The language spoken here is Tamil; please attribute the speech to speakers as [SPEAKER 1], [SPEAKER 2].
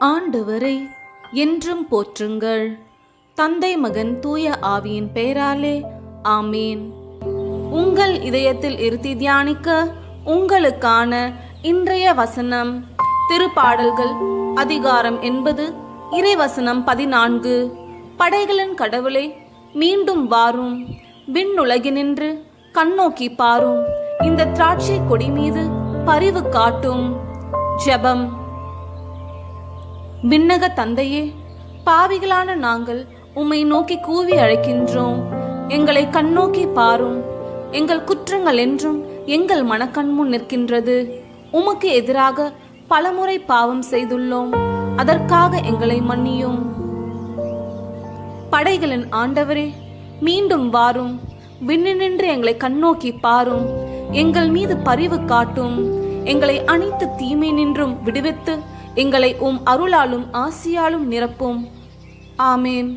[SPEAKER 1] ஆண்டவரை என்றும் போற்றுங்கள். தந்தை மகன் தூய ஆவியின் பெயராலே ஆமீன். உங்கள் இதயத்தில் இருத்தி தியானிக்க உங்களுக்கான இன்றைய வசனம் திருப்பாடல்கள் அதிகாரம் என்பது இறைவசனம் பதினான்கு. படைகளின் கடவுளை மீண்டும் வாரும். விண்ணுலகினின்று கண்ணோக்கி பாரும். இந்த திராட்சை கொடி மீது பரிவு காட்டும். ஜெபம். விண்ணக தந்தையே பாவிகளான நாங்கள் உம்மை நோக்கி கூவி அழைக்கின்றோம். எங்களை கண்ணோக்கி பாரும். எங்கள் குற்றங்கள் என்றும் எங்கள் மனக்கண்முன் நிற்கின்றது. உமக்கு எதிராக பலமுறை பாவம் செய்துள்ளோம். அதற்காக எங்களை மன்னியும். படைகளின் ஆண்டவரே மீண்டும் வாரும். விண்ணினின்று எங்களை கண்ணோக்கி பாரும். எங்கள் மீது பரிவு காட்டும். எங்களை அனைத்து தீமை நின்றும் விடுவித்து எங்களை உம் அருளாலும் ஆசியாலும் நிரப்பும். ஆமேன்.